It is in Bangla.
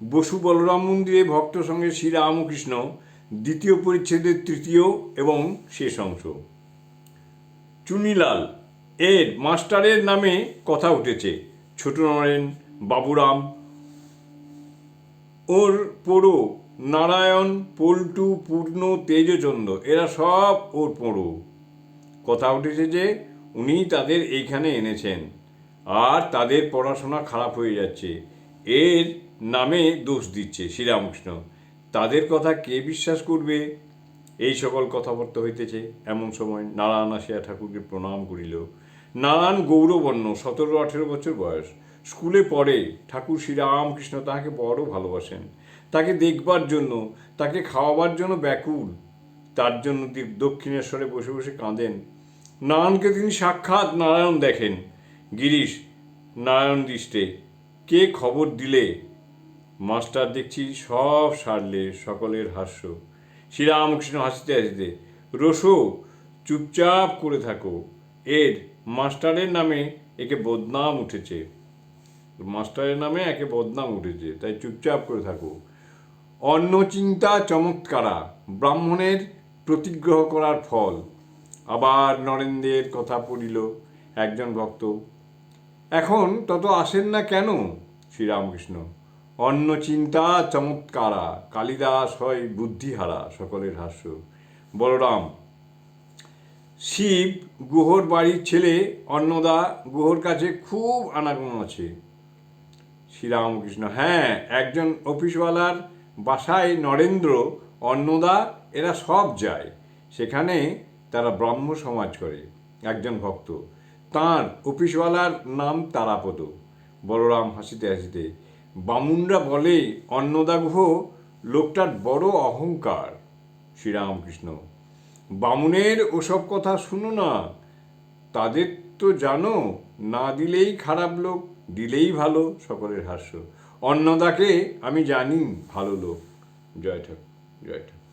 বসু বলরাম মন্দিরে ভক্ত সঙ্গে শ্রীরামকৃষ্ণ দ্বিতীয় পরিচ্ছেদের তৃতীয় এবং শেষ অংশ। চুনিলাল, এর মাস্টারের নামে কথা উঠেছে, ছোট নরেন বাবুরাম। ওর পোড়ো, নারায়ণ, পল্টু, পূর্ণ, তেজচন্দ্র, এরা সব ওর পোড়ো। কথা উঠেছে যে, উনি তাদের এইখানে এনেছেন, আর তাদের পড়াশোনা খারাপ হয়ে যাচ্ছে। এর নামে দোষ দিচ্ছে শ্রীরামকৃষ্ণ। তাদের কথা কে বিশ্বাস করবে? এই সকল কথাবার্তা হইতেছে। এমন সময় নারায়ণ আসিয়া ঠাকুরকে প্রণাম করিল। নারায়ণ গৌরবর্ণ, সতেরো আঠেরো বছর বয়স। স্কুলে পড়ে ঠাকুর শ্রীরামকৃষ্ণ তাহাকে বড় ভালোবাসেন। তাকে দেখবার জন্য, তাকে খাওয়াবার জন্য ব্যাকুল। তার জন্য দক্ষিণেশ্বরে বসে বসে কাঁদেন। নারায়ণকে তিনি সাক্ষাৎ নারায়ণ দেখেন। গিরিশ, নারায়ণ দৃষ্টে, কে খবর দিলে? মাস্টার দেখছি সব সারলে সকলের হাস্য। শ্রীরামকৃষ্ণ হাসিতে হাসিতে, রসো, চুপচাপ করে থাকো। এর মাস্টারের নামে একে বদনাম উঠেছে। মাস্টারের নামে একে বদনাম উঠেছে, তাই চুপচাপ করে থাকো। অন্য চিন্তা চমৎকারা, ব্রাহ্মণের প্রতিগ্রহ করার ফল। আবার নরেন্দ্রের কথা পড়িল একজন ভক্ত। এখন তত আসেন না কেন? শ্রীরামকৃষ্ণ অন্য চিন্তা চমৎকারা, কালিদাস হয় বুদ্ধিহারা, সকলের হাস্য। বলরাম, শিব গুহর বাড়ির ছেলে, অন্নদা গুহর কাছে খুব আনাগোনা আছে। শ্রীরামকৃষ্ণ হ্যাঁ একজন অফিসওয়ালার বাসায় নরেন্দ্র, অন্নদা, এরা সব যায়। সেখানে তারা ব্রাহ্ম সমাজ করে, একজন ভক্ত। তার অফিসওয়ালার নাম তারাপদ। বলরাম হাসিতে হাসিতে বামুনরা বলে অন্নদা গুহ লোকটার বড় অহংকার। শ্রীরামকৃষ্ণ, বামুনের ওসব কথা শুনো না। তাদের তো জানো, না দিলেই খারাপ লোক, দিলেই ভালো সকলের হাস্য। অন্নদাকে আমি জানি ভালো লোক। জয় ঠাকুর জয় ঠাকুর